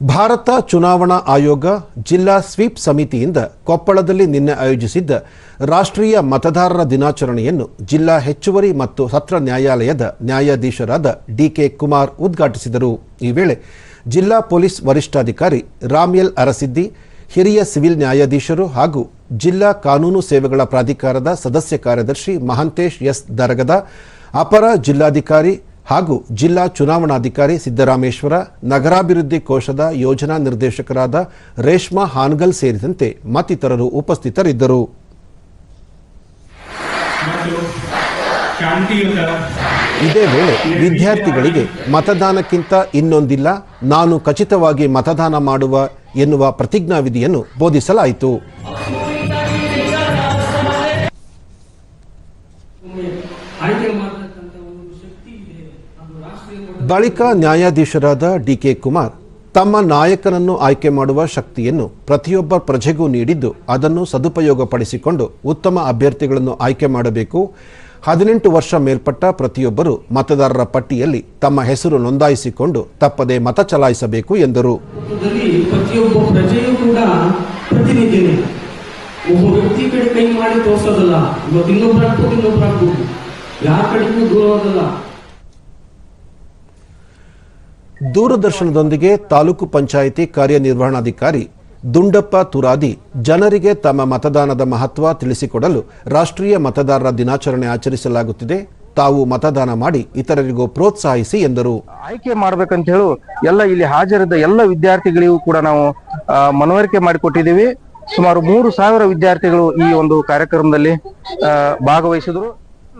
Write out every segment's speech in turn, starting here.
ಭಾರತ ಚುನಾವಣಾ ಆಯೋಗ ಜಿಲ್ಲಾ ಸ್ವೀಪ್ ಸಮಿತಿಯಿಂದ ಕೊಪ್ಪಳದಲ್ಲಿ ನಿನ್ನೆ ಆಯೋಜಿಸಿದ್ದ ರಾಷ್ಟ್ರೀಯ ಮತದಾರರ ದಿನಾಚರಣೆಯನ್ನು ಜಿಲ್ಲಾ ಹೆಚ್ಚುವರಿ ಮತ್ತು ಸತ್ರ ನ್ಯಾಯಾಲಯದ ನ್ಯಾಯಾಧೀಶರಾದ ಡಿಕೆ ಕುಮಾರ್ ಉದ್ಘಾಟಿಸಿದರು. ಈ ವೇಳೆ ಜಿಲ್ಲಾ ಪೊಲೀಸ್ ವರಿಷ್ಠಾಧಿಕಾರಿ ರಾಮ್ಯಲ್ ಅರಸಿದ್ದಿ, ಹಿರಿಯ ಸಿವಿಲ್ ನ್ಯಾಯಾಧೀಶರು ಹಾಗೂ ಜಿಲ್ಲಾ ಕಾನೂನು ಸೇವೆಗಳ ಪ್ರಾಧಿಕಾರದ ಸದಸ್ಯ ಕಾರ್ಯದರ್ಶಿ ಮಹಾಂತೇಶ್ ಎಸ್ ದರಗದ, ಅಪರ ಜಿಲ್ಲಾಧಿಕಾರಿ ಹಾಗೂ ಜಿಲ್ಲಾ ಚುನಾವಣಾಧಿಕಾರಿ ಸಿದ್ದರಾಮೇಶ್ವರ, ನಗರಾಭಿವೃದ್ಧಿ ಕೋಶದ ಯೋಜನಾ ನಿರ್ದೇಶಕರಾದ ರೇಷ್ಮಾ ಹಾನ್ಗಲ್ ಸೇರಿದಂತೆ ಮತ್ತಿತರರು ಉಪಸ್ಥಿತರಿದ್ದರು. ಇದೇ ವೇಳೆ ವಿದ್ಯಾರ್ಥಿಗಳಿಗೆ ಮತದಾನಕ್ಕಿಂತ ಇನ್ನೊಂದಿಲ್ಲ, ನಾನು ಖಚಿತವಾಗಿ ಮತದಾನ ಮಾಡುವ ಎನ್ನುವ ಪ್ರತಿಜ್ಞಾವಿಧಿಯನ್ನು ಬೋಧಿಸಲಾಯಿತು ಮಾಡತಕ್ಕಂಥ ಒಂದು ಶಕ್ತಿ ಇದೆ ಅದು ರಾಷ್ಟ್ರೀಯ ಮಟ್ಟದ ಬಳಿಕ ನ್ಯಾಯಾಧೀಶರಾದ ಡಿಕೆ ಕುಮಾರ್ ತಮ್ಮ ನಾಯಕನನ್ನು ಆಯ್ಕೆ ಮಾಡುವ ಶಕ್ತಿಯನ್ನು ಪ್ರತಿಯೊಬ್ಬ ಪ್ರಜೆಗೂ ನೀಡಿದ್ದು ಅದನ್ನು ಸದುಪಯೋಗಪಡಿಸಿಕೊಂಡು ಉತ್ತಮ ಅಭ್ಯರ್ಥಿಗಳನ್ನು ಆಯ್ಕೆ ಮಾಡಬೇಕು. ಹದಿನೆಂಟು ವರ್ಷ ಮೇಲ್ಪಟ್ಟ ಪ್ರತಿಯೊಬ್ಬರು ಮತದಾರರ ಪಟ್ಟಿಯಲ್ಲಿ ತಮ್ಮ ಹೆಸರು ನೋಂದಾಯಿಸಿಕೊಂಡು ತಪ್ಪದೆ ಮತ ಚಲಾಯಿಸಬೇಕು ಎಂದರು. ಕೈ ಯಾರ ಕಡೆಗೂ ದೂರದರ್ಶನದೊಂದಿಗೆ ತಾಲೂಕು ಪಂಚಾಯಿತಿ ಕಾರ್ಯನಿರ್ವಹಣಾಧಿಕಾರಿ ದುಂಡಪ್ಪ ತುರಾದಿ ಜನರಿಗೆ ತಮ್ಮ ಮತದಾನದ ಮಹತ್ವ ತಿಳಿಸಿಕೊಡಲು ರಾಷ್ಟ್ರೀಯ ಮತದಾರರ ದಿನಾಚರಣೆ ಆಚರಿಸಲಾಗುತ್ತಿದೆ. ತಾವು ಮತದಾನ ಮಾಡಿ ಇತರರಿಗೂ ಪ್ರೋತ್ಸಾಹಿಸಿ ಎಂದರು. ಆಯ್ಕೆ ಮಾಡ್ಬೇಕಂತ ಹೇಳು ಎಲ್ಲ ಇಲ್ಲಿ ಹಾಜರಿದ್ದ ಎಲ್ಲ ವಿದ್ಯಾರ್ಥಿಗಳಿಗೂ ಕೂಡ ನಾವು ಮನವರಿಕೆ ಮಾಡಿಕೊಟ್ಟಿದ್ದೀವಿ. ಸುಮಾರು ಮೂರು ಸಾವಿರ ವಿದ್ಯಾರ್ಥಿಗಳು ಈ ಒಂದು ಕಾರ್ಯಕ್ರಮದಲ್ಲಿ ಭಾಗವಹಿಸಿದ್ರು.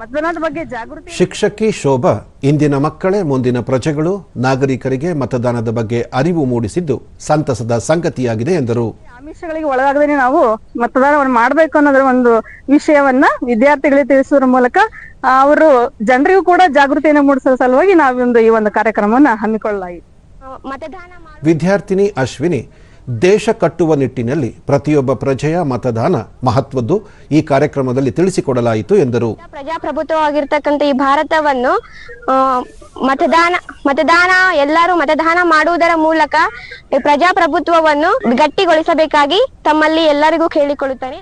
ಮತದಾನದ ಬಗ್ಗೆ ಜಾಗೃತಿ ಶಿಕ್ಷಕಿ ಶೋಭಾ ಇಂದಿನ ಮಕ್ಕಳೇ ಮುಂದಿನ ಪ್ರಜೆಗಳು ನಾಗರಿಕರಿಗೆ ಮತದಾನದ ಬಗ್ಗೆ ಅರಿವು ಮೂಡಿಸಿದ್ದು ಸಂತಸದ ಸಂಗತಿಯಾಗಿದೆ ಎಂದರು. ಆಮಿಷಗಳಿಗೆ ಒಳಗಾಗದೇನೆ ನಾವು ಮತದಾನವನ್ನು ಮಾಡಬೇಕು ಅನ್ನೋದ್ರ ಒಂದು ವಿಷಯವನ್ನ ವಿದ್ಯಾರ್ಥಿಗಳಿಗೆ ತಿಳಿಸುವುದರ ಮೂಲಕ ಅವರು ಜನರಿಗೂ ಕೂಡ ಜಾಗೃತಿಯನ್ನು ಮೂಡಿಸುವ ಸಲುವಾಗಿ ನಾವೊಂದು ಈ ಒಂದು ಕಾರ್ಯಕ್ರಮವನ್ನ ಹಮ್ಮಿಕೊಳ್ಳಲಾಗಿದೆ. ಮತದಾನ ಮಾಡು ವಿದ್ಯಾರ್ಥಿನಿ ಅಶ್ವಿನಿ ದೇಶ ಕಟ್ಟುವ ನಿಟ್ಟಿನಲ್ಲಿ ಪ್ರತಿಯೊಬ್ಬ ಪ್ರಜೆಯ ಮತದಾನ ಮಹತ್ವದ್ದು ಈ ಕಾರ್ಯಕ್ರಮದಲ್ಲಿ ತಿಳಿಸಿಕೊಡಲಾಯಿತು ಎಂದರು. ಪ್ರಜಾಪ್ರಭುತ್ವವಾಗಿರ್ತಕ್ಕಂಥ ಈ ಭಾರತವನ್ನು ಮತದಾನ ಮತದಾನ, ಎಲ್ಲರೂ ಮತದಾನ ಮಾಡುವುದರ ಮೂಲಕ ಪ್ರಜಾಪ್ರಭುತ್ವವನ್ನು ಗಟ್ಟಿಗೊಳಿಸಬೇಕಾಗಿ ತಮ್ಮಲ್ಲಿ ಎಲ್ಲರಿಗೂ ಕೇಳಿಕೊಳ್ಳುತ್ತೇನೆ.